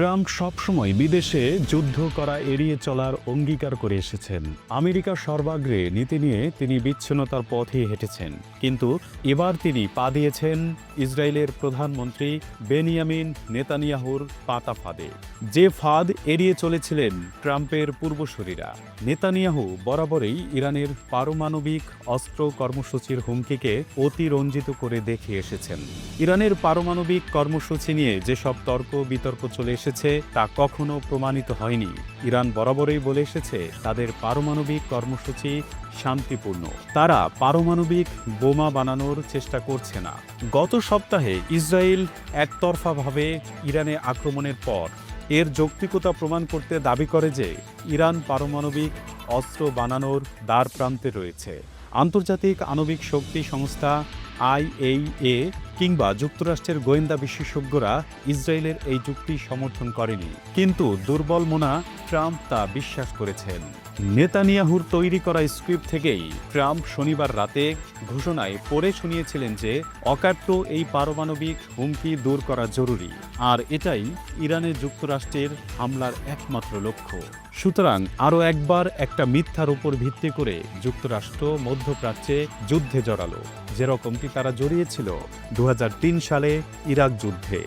Trump সবসময় বিদেশে যুদ্ধ করা এড়িয়ে চলার অঙ্গীকার করে এসেছেন। আমেরিকা সর্বাগ্রে নীতি নিয়ে তিনি বিচ্ছিন্নতার পথে হেঁটেছেন। কিন্তু এবার তিনি পা দিয়েছেন ইসরায়েলের প্রধানমন্ত্রী বেনিয়ামিন নেতানিয়াহুর পাতা ফাঁদে। যে ফাঁদ এড়িয়ে চলেছিলেন ট্রাম্পের পূর্বসূরীরা। নেতানিয়াহু বরাবরই ইরানের পারমাণবিক অস্ত্র কর্মসূচির হুমকিকে অতিরঞ্জিত করে দেখে এসেছেন। ইরানের পারমাণবিক কর্মসূচি নিয়ে যেসব তর্ক বিতর্ক চলে এসেছে তা কখনো প্রমাণিত হয়নি। ইরান বরাবরই বলে এসেছে, তাদের পারমাণবিক কর্মসূচি শান্তিপূর্ণ। তারা পারমাণবিক বোমা বানানোর চেষ্টা করছে না। গত সপ্তাহে ইসরায়েল একতরফাভাবে ইরানে আক্রমণের পর এর যৌক্তিকতা প্রমাণ করতে দাবি করে যে ইরান পারমাণবিক অস্ত্র বানানোর দ্বার প্রান্তে রয়েছে। আন্তর্জাতিক আণবিক শক্তি সংস্থা আইএইএ কিংবা যুক্তরাষ্ট্রের গোয়েন্দা বিশেষজ্ঞরা ইসরায়েলের এই যুক্তি সমর্থন করেনি। কিন্তু দুর্বল মোনা ট্রাম্প তা বিশ্বাস করেছেন। নেতানিয়াহুর তৈরি করা স্ক্রিপ্ট থেকেই ট্রাম্প শনিবার রাতে ঘোষণায় পড়ে শুনিয়েছিলেন যে অকাট্য এই পারমাণবিক হুমকি দূর করা জরুরি। আর এটাই ইরানের যুক্তরাষ্ট্রের হামলার একমাত্র লক্ষ্য। সুতরাং আরও একবার একটা মিথ্যার উপর ভিত্তি করে যুক্তরাষ্ট্র মধ্যপ্রাচ্যে যুদ্ধে জড়ালো যেরকমটি তারা জড়িয়েছিল দুহাজার তিন সালে ইরাক যুদ্ধে।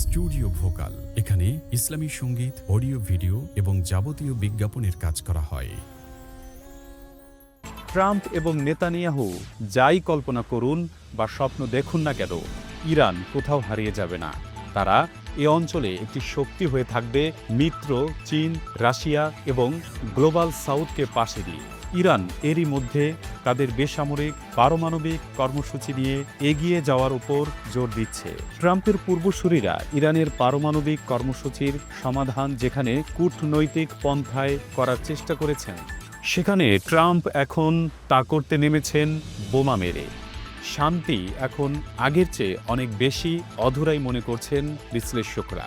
স্টুডিও ভোকাল এখানে ইসলামী সংগীত অডিও ভিডিও এবং যাবতীয় বিজ্ঞাপনের কাজ করা হয়। ট্রাম্প এবং নেতানিয়াহু যাই কল্পনা করুন বা স্বপ্ন দেখুন না কেন ইরান কোথাও হারিয়ে যাবে না। তারা এ অঞ্চলে একটি শক্তি হয়ে থাকবে মিত্র, চীন, রাশিয়া এবং গ্লোবাল সাউথকে পাশে দিয়ে। ইরান এরই মধ্যে তাদের বেসামরিক, পারমাণবিক কর্মসূচি নিয়ে এগিয়ে যাওয়ার উপর জোর দিচ্ছে। ট্রাম্পের পূর্বসূরীরা ইরানের পারমাণবিক কর্মসূচির সমাধান যেখানে কূটনৈতিক পন্থায় করার চেষ্টা করেছেন, সেখানে ট্রাম্প এখন তা করতে নেমেছেন বোমা মেরে। শান্তি এখন আগের চেয়ে অনেক বেশি অধুরাই মনে করছেন বিশ্লেষকরা।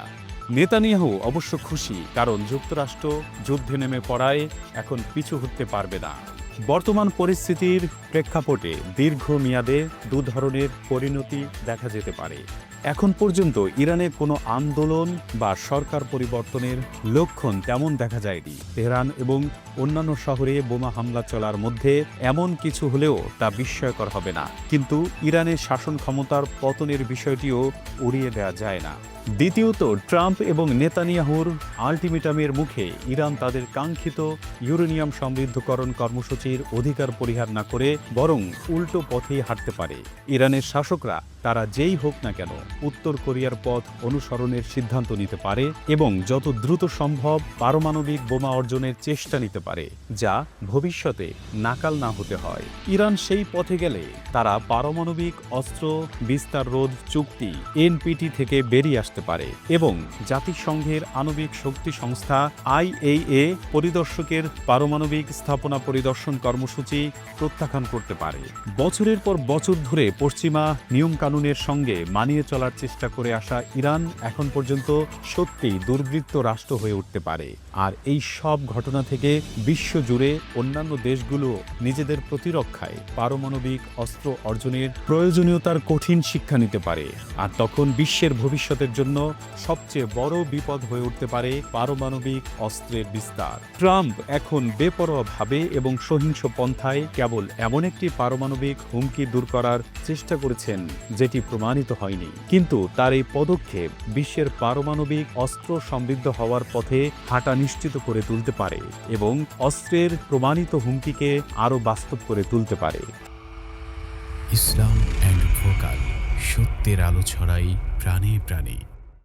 নেতানিয়াহু অবশ্য খুশি, কারণ যুক্তরাষ্ট্র যুদ্ধে নেমে পড়ায় এখন পিছু হতে পারবে না। বর্তমান পরিস্থিতির প্রেক্ষাপটে দীর্ঘমেয়াদে দু ধরনের পরিণতি দেখা যেতে পারে। এখন পর্যন্ত ইরানে কোনো আন্দোলন বা সরকার পরিবর্তনের লক্ষণ তেমন দেখা যায়নি। তেহরান এবং অন্যান্য শহরে বোমা হামলা চলার মধ্যে এমন কিছু হলেও তা বিস্ময়কর হবে না। কিন্তু ইরানের শাসন ক্ষমতার পতনের বিষয়টিও উড়িয়ে দেওয়া যায় না। দ্বিতীয়ত, ট্রাম্প এবং নেতানিয়াহুর আলটিমেটামের মুখে ইরান তাদের কাঙ্ক্ষিত ইউরেনিয়াম সমৃদ্ধকরণ কর্মসূচির অধিকার পরিহার না করে বরং উল্টো পথেই হাঁটতে পারে। ইরানের শাসকরা তারা যেই হোক না কেন উত্তর কোরিয়ার পথ অনুসরণের সিদ্ধান্ত নিতে পারে এবং যত দ্রুত সম্ভব পারমাণবিক বোমা অর্জনের চেষ্টা নিতে পারে, যা ভবিষ্যতে নাকাল না হতে হয়। ইরান সেই পথে গেলে তারা পারমাণবিক অস্ত্র, বিস্তার রোধ চুক্তি, এনপিটি থেকে বেরিয়ে আসতে পারে এবং জাতিসংঘের আণবিক শক্তি সংস্থা আইএইএ পরিদর্শকের পারমাণবিক স্থাপনা পরিদর্শন কর্মসূচি প্রত্যাখ্যান করতে পারে। বছরের পর বছর ধরে পশ্চিমা নিয়মকানুনের সঙ্গে মানিয়ে চলার চেষ্টা করে আসা ইরান এখন পর্যন্ত সত্যিই দুর্বৃত্ত রাষ্ট্র হয়ে উঠতে পারে। আর এই সব ঘটনা থেকে বিশ্বজুড়ে অন্যান্য দেশগুলো নিজেদের প্রতিরক্ষায় পারমাণবিক অস্ত্র অর্জনের প্রয়োজনীয়তার কঠিন শিক্ষা নিতে পারে। আর তখন বিশ্বের ভবিষ্যতের জন্য সবচেয়ে বড় বিপদ হয়ে উঠতে পারে পারমাণবিক অস্ত্রের বিস্তার। ট্রাম্প এখন বেপরোয়াভাবে এবং সহিংস পন্থায় কেবল এমন একটি পারমাণবিক হুমকি দূর করার চেষ্টা করেছেন, যেটি প্রমাণিত হয়নি। কিন্তু তার এই পদক্ষেপ বিশ্বের পারমাণবিক অস্ত্র সমৃদ্ধ হওয়ার পথে হাঁটা নিশ্চিত করে তুলতে পারে এবং অস্ত্রের প্রমাণিত হুমকিকে আরও বাস্তব করে তুলতে পারে। ইসলাম অ্যান্ড ভোকাল, সত্যের আলো ছড়াই প্রাণে প্রাণে।